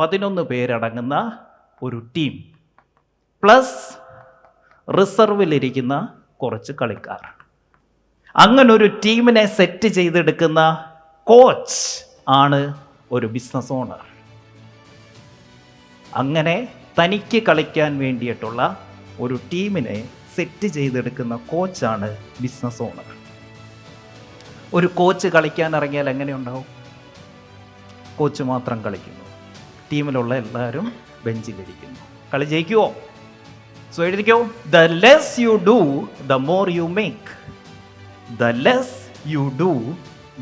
പതിനൊന്ന് പേരടങ്ങുന്ന ഒരു ടീം പ്ലസ് റിസർവിലിരിക്കുന്ന കുറച്ച് കളിക്കാർ. അങ്ങനെ ഒരു ടീമിനെ സെറ്റ് ചെയ്തെടുക്കുന്ന കോച്ച് ആണ് ഒരു ബിസിനസ് ഓണർ അങ്ങനെ തനിക്ക് കളിക്കാൻ വേണ്ടിയിട്ടുള്ള ഒരു ടീമിനെ സെറ്റ് ചെയ്തെടുക്കുന്ന കോച്ചാണ് ബിസിനസ് ഓണർ ഒരു കോച്ച് കളിക്കാൻ ഇറങ്ങിയാൽ എങ്ങനെയുണ്ടാവും കോച്ച് മാത്രം കളിക്കുന്നു. ടീമിലുള്ള എല്ലാവരും ബെഞ്ചിലിരിക്കുന്നു. കളി ജയിക്കുമോ സോ എഴുതിക്കോ the less you do the more you make the less you do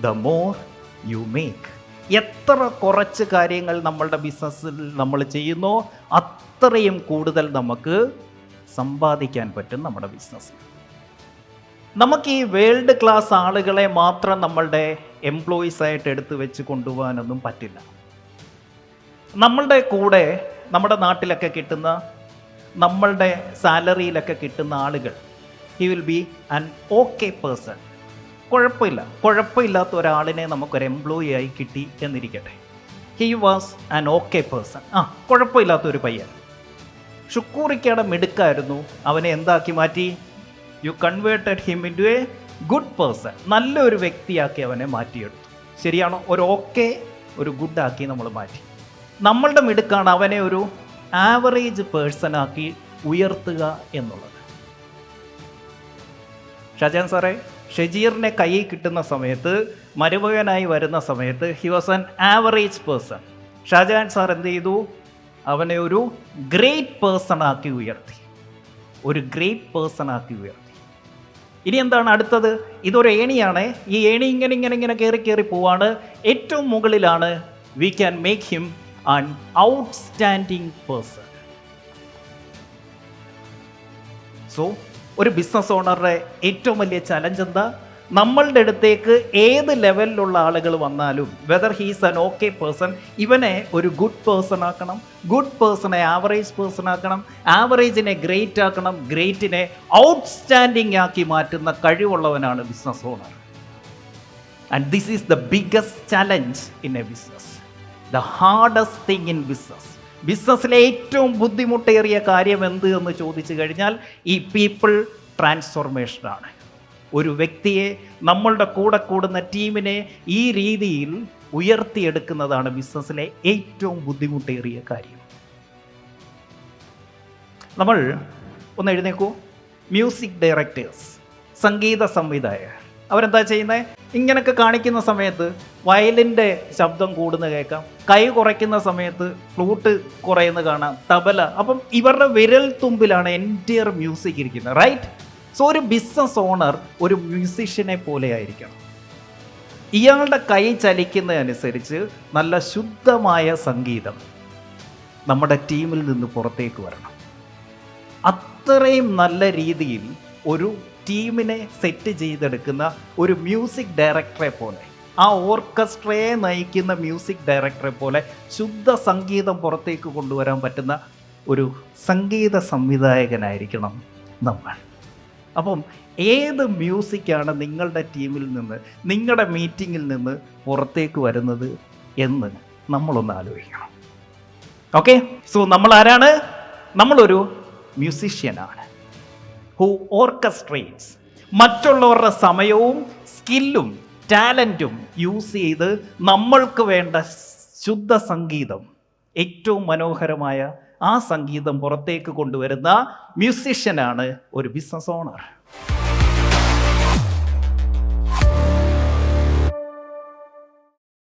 the more you make എത്ര കുറച്ച് കാര്യങ്ങൾ നമ്മളുടെ ബിസിനസ്സിൽ നമ്മൾ ചെയ്യുന്നോ അത്രയും കൂടുതൽ നമുക്ക് സമ്പാദിക്കാൻ പറ്റും നമ്മുടെ ബിസിനസ്സിൽ നമുക്ക് ഈ വേൾഡ് ക്ലാസ് ആളുകളെ മാത്രം നമ്മളുടെ എംപ്ലോയീസ് ആയിട്ട് എടുത്തു വെച്ച് കൊണ്ടുപോകാനൊന്നും പറ്റില്ല. നമ്മളുടെ കൂടെ നമ്മുടെ നാട്ടിലൊക്കെ കിട്ടുന്ന നമ്മളുടെ സാലറിയിലൊക്കെ കിട്ടുന്ന ആളുകൾ he will be an okay person കുഴപ്പമില്ല. കുഴപ്പമില്ലാത്ത ഒരാളിനെ നമുക്കൊരു എംപ്ലോയി ആയി കിട്ടി എന്നിരിക്കട്ടെ. He was an okay person ആ കുഴപ്പമില്ലാത്ത ഒരു പയ്യൻ. ഷുക്കൂറിക്കയുടെ മിടുക്കായിരുന്നു. അവനെ എന്താക്കി മാറ്റി? You converted him into a good person നല്ലൊരു വ്യക്തിയാക്കി അവനെ മാറ്റിയെടുത്തു. ശരിയാണോ? ഒരു ഓക്കെ ഒരു ഗുഡ് ആക്കി നമ്മൾ മാറ്റി. നമ്മളുടെ മിടുക്കാണ് അവനെ ഒരു ആവറേജ് പേഴ്സൺ ആക്കി ഉയർത്തുക എന്നുള്ളത്. ഷജാൻ സാറേ ഷജീറിനെ കയ്യിൽ കിട്ടുന്ന സമയത്ത് മരുമകനായി വരുന്ന സമയത്ത് he was an average person Shajahan sir എന്ത് ചെയ്തു? അവനെ ഒരു ഗ്രേറ്റ് പേഴ്സൺ ആക്കി ഉയർത്തി. ഒരു ഗ്രേറ്റ് പേഴ്സൺ ആക്കി ഉയർത്തി. ഇനി എന്താണ് അടുത്തത്? ഇതൊരു ഏണിയാണ്. ഈ ഏണി ഇങ്ങനെ ഇങ്ങനെ ഇങ്ങനെ കയറി കയറി പോവാണ്. ഏറ്റവും മുകളിലാണ്. We can make him an outstanding person. So ഒരു ബിസിനസ് ഓണറുടെ ഏറ്റവും വലിയ ചലഞ്ച് എന്താ? നമ്മളുടെ അടുത്തേക്ക് ഏത് ലെവലിലുള്ള ആളുകൾ വന്നാലും whether he's an okay person ഇവനെ ഒരു ഗുഡ് പേഴ്സൺ ആക്കണം. ഗുഡ് പേഴ്സണെ ആവറേജ് പേഴ്സൺ ആക്കണം. ആവറേജിനെ ഗ്രേറ്റ് ആക്കണം. ഗ്രേറ്റിനെ ഔട്ട്സ്റ്റാൻഡിംഗ് ആക്കി മാറ്റുന്ന കഴിവുള്ളവനാണ് business owner and this is the biggest challenge in a business the hardest thing in business ബിസിനസ്സിലെ ഏറ്റവും ബുദ്ധിമുട്ടേറിയ കാര്യം എന്ത് എന്ന് ചോദിച്ചു കഴിഞ്ഞാൽ ഈ പീപ്പിൾ ട്രാൻസ്ഫോർമേഷനാണ് ഒരു വ്യക്തിയെ നമ്മളുടെ കൂടെ കൂടുന്ന ടീമിനെ ഈ രീതിയിൽ ഉയർത്തിയെടുക്കുന്നതാണ് ബിസിനസ്സിലെ ഏറ്റവും ബുദ്ധിമുട്ടേറിയ കാര്യം. നമ്മൾ ഒന്ന് എഴുന്നേക്കൂ. മ്യൂസിക് ഡയറക്ടേഴ്സ് സംഗീത സംവിധായകർ. അവരെന്താ ചെയ്യുന്നത് ഇങ്ങനൊക്കെ കാണിക്കുന്ന സമയത്ത് വയലിന്റെ ശബ്ദം കൂടുന്ന കേൾക്കാം. കൈ കുറയ്ക്കുന്ന സമയത്ത് ഫ്ലൂട്ട് കുറയുന്ന കാണാം. തബല. അപ്പം ഇവരുടെ വിരൽ തുമ്പിലാണ് എന്റിയർ മ്യൂസിക് ഇരിക്കുന്നത് റൈറ്റ് സോ ഒരു ബിസിനസ് ഓണർ ഒരു മ്യൂസിഷ്യനെ പോലെ ആയിരിക്കണം. ഇയാളുടെ കൈ ചലിക്കുന്നതനുസരിച്ച് നല്ല ശുദ്ധമായ സംഗീതം നമ്മുടെ ടീമിൽ നിന്ന് പുറത്തേക്ക് വരണം. അത്രയും നല്ല രീതിയിൽ ഒരു ടീമിനെ സെറ്റ് ചെയ്തെടുക്കുന്ന ഒരു മ്യൂസിക് ഡയറക്ടറെ പോലെ ആ ഓർക്കസ്ട്രയെ നയിക്കുന്ന മ്യൂസിക് ഡയറക്ടറെ പോലെ ശുദ്ധ സംഗീതം പുറത്തേക്ക് കൊണ്ടുവരാൻ പറ്റുന്ന ഒരു സംഗീത സംവിധായകനായിരിക്കണം നമ്മൾ. അപ്പം ഏത് മ്യൂസിക്കാണ് നിങ്ങളുടെ ടീമിൽ നിന്ന് നിങ്ങളുടെ മീറ്റിങ്ങിൽ നിന്ന് പുറത്തേക്ക് വരുന്നത് എന്ന് നമ്മളൊന്ന് ആലോചിക്കണം. ഓക്കെ? സോ നമ്മൾ ആരാണ് നമ്മളൊരു മ്യൂസിഷ്യനാണ്. ഹു ഓർക്കസ്ട്രേറ്റ്സ് മറ്റുള്ളവരുടെ സമയവും സ്കില്ലും ടാലന്റും യൂസ് ചെയ്ത് നമ്മൾക്ക് വേണ്ട ശുദ്ധ സംഗീതം ഏറ്റവും മനോഹരമായ ആ സംഗീതം പുറത്തേക്ക് കൊണ്ടുവരുന്ന മ്യൂസിഷ്യനാണ് ഒരു ബിസിനസ് ഓണർ